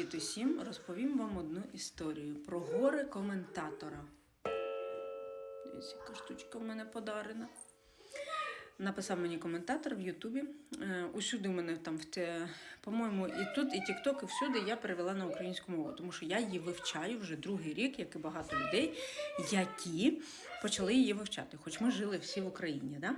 Привіт усім! Розповім вам одну історію про горе коментатора. Дивіться, яка штучка в мене подарена. Написав мені коментатор в Ютубі. Е, Усюди в мене там, в по-моєму, і тут, і Тікток, і всюди я перевела на українську мову, тому що я її вивчаю вже другий рік, як і багато людей, які почали її вивчати, хоч ми жили всі в Україні. Да?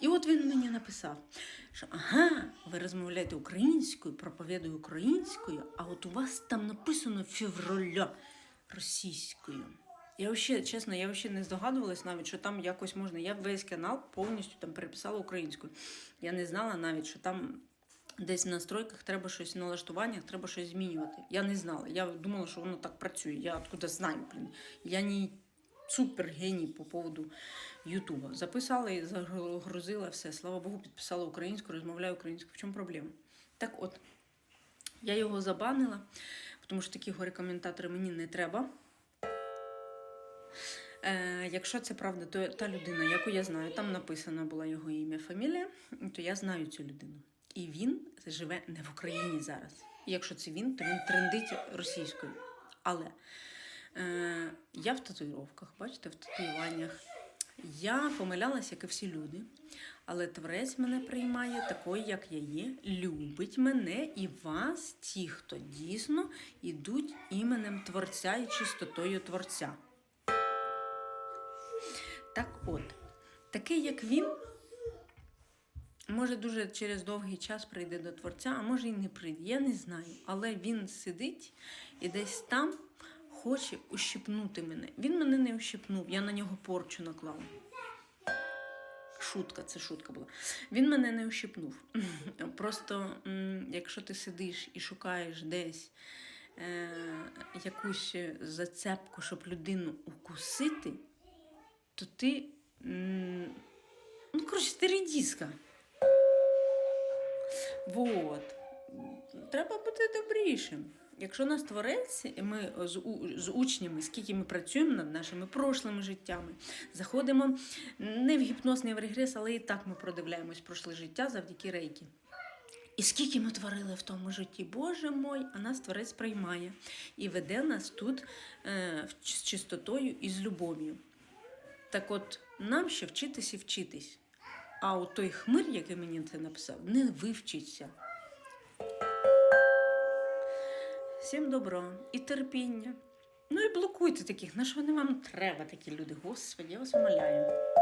І от він мені написав, що ага, ви розмовляєте українською, проповідую українською, а от у вас там написано февраля російською. Я вообще, чесно, я вообще не здогадувалась навіть, що там якось можна. Я весь канал повністю там переписала українською. Я не знала навіть, що там десь в настройках треба щось в налаштуваннях, треба щось змінювати. Я не знала. Я думала, що воно так працює. Я откуда знаю, блін. Я не супер геній по поводу Ютуба. Записала і загрузила все. Слава Богу, підписала українською, розмовляю українською. В чому проблема? Так от, я його забанила, тому що такі горе коментатори мені не треба. Е, якщо це правда, то та людина, яку я знаю, там написано була його ім'я, фамілія, то я знаю цю людину. І він живе не в Україні зараз. І якщо це він, то він трендить російською. Але я в татуїровках, бачите, в татуюваннях. Я помилялася, як і всі люди, але творець мене приймає такою, як я є, любить мене і вас, ті, хто дійсно йдуть іменем Творця і чистотою Творця. Так от, такий, як він, може дуже через довгий час прийде до Творця, а може і не прийде. Я не знаю. Але він сидить і десь там хоче ущипнути мене. Він мене не ущипнув, я на нього порчу наклала. Шутка, це шутка була. Він мене не ущипнув. Просто, якщо ти сидиш і шукаєш десь е, якусь зацепку, щоб людину укусити, то ти. Ну, коротше, ти редіска. Вот. Треба бути добрішим. Якщо нас творець, ми з, учнями, скільки ми працюємо над нашими прошлими життями, заходимо не в гіпноз, не в регрес, але і так ми продивляємось прошле життя завдяки рейки. І скільки ми творили в тому житті, Боже мой, а нас творець приймає і веде нас тут е, з чистотою і з любов'ю. Так от, нам ще вчитись і вчитись. А от той хмир, який мені це написав, не вивчиться. Всім добро і терпіння. Ну і блокуйте таких, на що вони вам треба, такі люди? Господи, я вас умоляю.